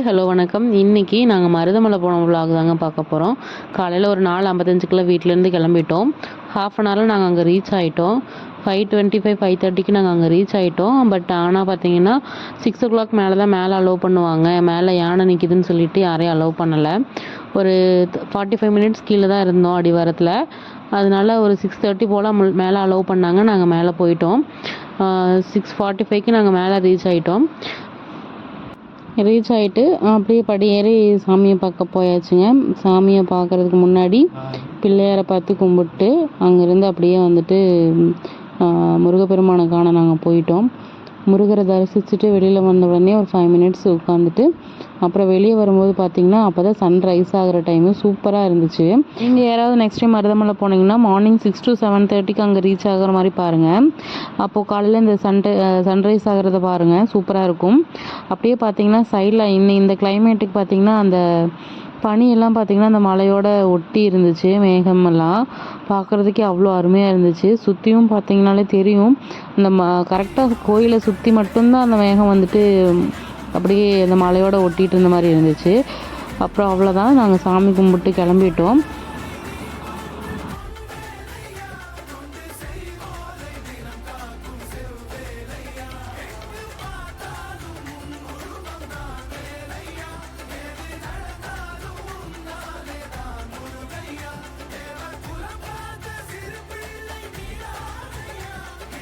Hi hello வணக்கம். இன்றைக்கி நாங்கள் மருதமலை போன vlog தாங்க பார்க்க போகிறோம் காலையில் ஒரு நாலு ஐம்பத்தஞ்சுக்குள்ளே வீட்டிலேருந்து கிளம்பிட்டோம். ஹாஃப் அன் ஹவரில் நாங்கள் அங்கே ரீச் ஆகிட்டோம் ஃபைவ் டுவெண்ட்டி ஃபைவ் ஃபைவ் தேர்ட்டிக்கு நாங்கள் அங்கே ரீச் ஆகிட்டோம் பட் ஆனால் பார்த்தீங்கன்னா சிக்ஸ் ஓ கிளாக் மேலே தான் மேலே அலோவ் பண்ணுவாங்க. மேலே யானை நிற்கிதுன்னு சொல்லிட்டு யாரையும் அலோவ் பண்ணலை. ஒரு ஃபார்ட்டி ஃபைவ் மினிட்ஸ் கீழே தான் இருந்தோம் அடிவாரத்தில். அதனால ஒரு சிக்ஸ் தேர்ட்டி போல் மேலே அலோவ் பண்ணாங்க. நாங்கள் மேலே போயிட்டோம். சிக்ஸ் ஃபார்ட்டி ஃபைவ்க்கு நாங்கள் மேலே ரீச் ஆகிட்டோம் ரீச் ஆகிட்டு அப்படியே படியேறி சாமியை பார்க்க போயாச்சுங்க. சாமியை பார்க்கறதுக்கு முன்னாடி பிள்ளையாரை பார்த்து கும்பிட்டு அங்கேருந்து அப்படியே வந்துட்டு ஆஹ், முருகப்பெருமானை காண நாங்கள் போயிட்டோம். முருகரை தரிசிச்சுட்டு வெளியில் வந்த உடனே ஒரு ஃபைவ் மினிட்ஸ் உட்காந்துட்டு அப்புறம் வெளியே வரும்போது பார்த்தீங்கன்னா அப்போ தான் சன்ரைஸ் ஆகிற டைமு சூப்பராக இருந்துச்சு. நீங்கள் யாராவது நெக்ஸ்ட் டைம் மருதமலை போனீங்கன்னா மார்னிங் சிக்ஸ் டு செவன் தேர்ட்டிக்கு அங்கே ரீச் ஆகிற மாதிரி பாருங்கள் அப்போது காலையில் இந்த சன் சன்ரைஸ் ஆகிறத பாருங்கள் சூப்பராக இருக்கும். அப்படியே பார்த்தீங்கன்னா சைடில் இன்னும் இந்த கிளைமேட்டுக்கு பார்த்தீங்கன்னா அந்த பனியெல்லாம் பார்த்தீங்கன்னா அந்த மலையோட ஒட்டி இருந்துச்சு மேகமெல்லாம். பார்க்குறதுக்கே அவ்வளோ அருமையாக இருந்துச்சு. சுற்றியும் பார்த்தீங்கனாலே தெரியும். அந்த ம கரெக்டாக கோயிலை சுற்றி மட்டும்தான் அந்த மேகம் வந்துட்டு அப்படியே அந்த மலையோட ஒட்டிகிட்டு இருந்த மாதிரி இருந்துச்சு. அப்புறம் அவ்வளோதான் நாங்கள் சாமி கும்பிட்டு கிளம்பிட்டோம்.